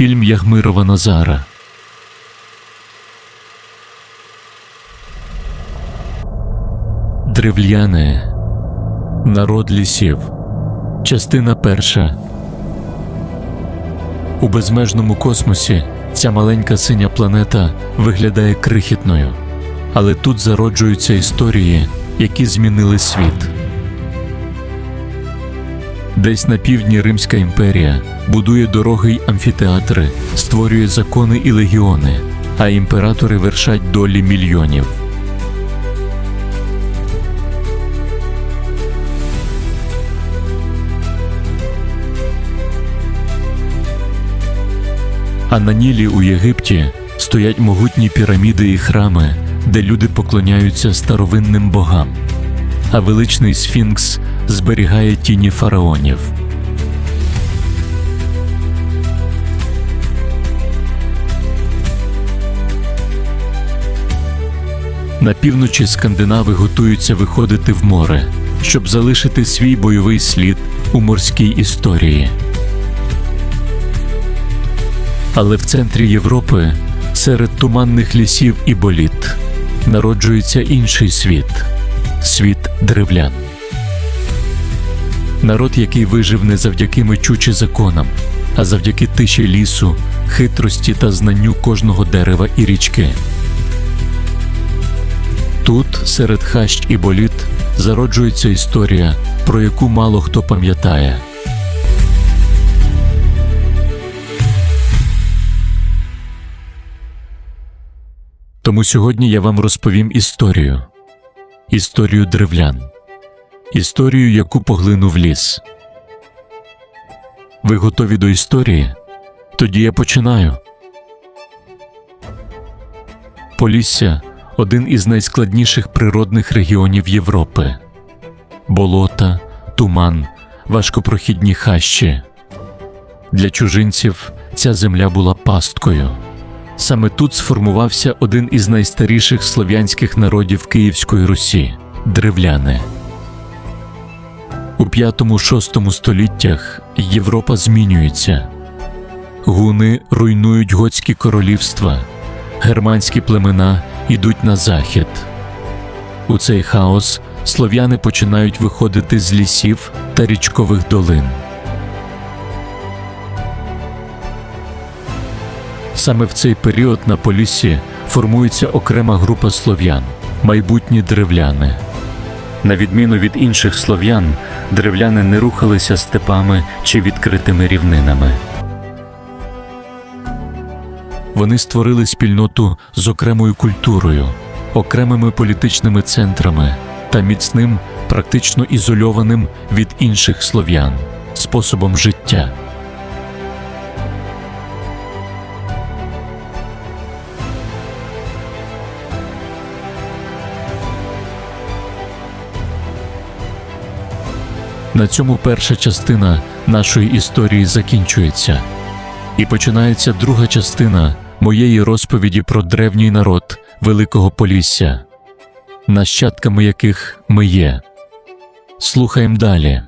Фільм Ягмирова Назара. Древляни. Народ лісів. Частина перша. У безмежному космосі ця маленька синя планета виглядає крихітною, але тут зароджуються історії, які змінили світ. Десь на півдні Римська імперія будує дороги й амфітеатри, створює закони і легіони, а імператори вершать долі мільйонів. А на Нілі у Єгипті стоять могутні піраміди і храми, де люди поклоняються старовинним богам, а величний сфінкс зберігає тіні фараонів. На півночі скандинави готуються виходити в море, щоб залишити свій бойовий слід у морській історії. Але в центрі Європи, серед туманних лісів і боліт, народжується інший світ світ древлян. Народ, який вижив не завдяки мечу чи законам, а завдяки тиші лісу, хитрості та знанню кожного дерева і річки. Тут, серед хащ і боліт, зароджується історія, про яку мало хто пам'ятає. Тому сьогодні я вам розповім історію. Історію древлян. Історію, яку поглинув ліс. Ви готові до історії? Тоді я починаю. Полісся один із найскладніших природних регіонів Європи. Болота, туман, важкопрохідні хащі. Для чужинців ця земля була пасткою. Саме тут сформувався один із найстаріших слов'янських народів Київської Русі древляни. У 5-6 століттях Європа змінюється. Гуни руйнують готські королівства, германські племена йдуть на захід. У цей хаос слов'яни починають виходити з лісів та річкових долин. Саме в цей період на Поліссі формується окрема група слов'ян майбутні древляни. На відміну від інших слов'ян, древляни не рухалися степами чи відкритими рівнинами. Вони створили спільноту з окремою культурою, окремими політичними центрами та міцним, практично ізольованим від інших слов'ян способом життя. На цьому перша частина нашої історії закінчується, і починається друга частина моєї розповіді про древній народ Великого Полісся, нащадками яких ми є. Слухаємо далі.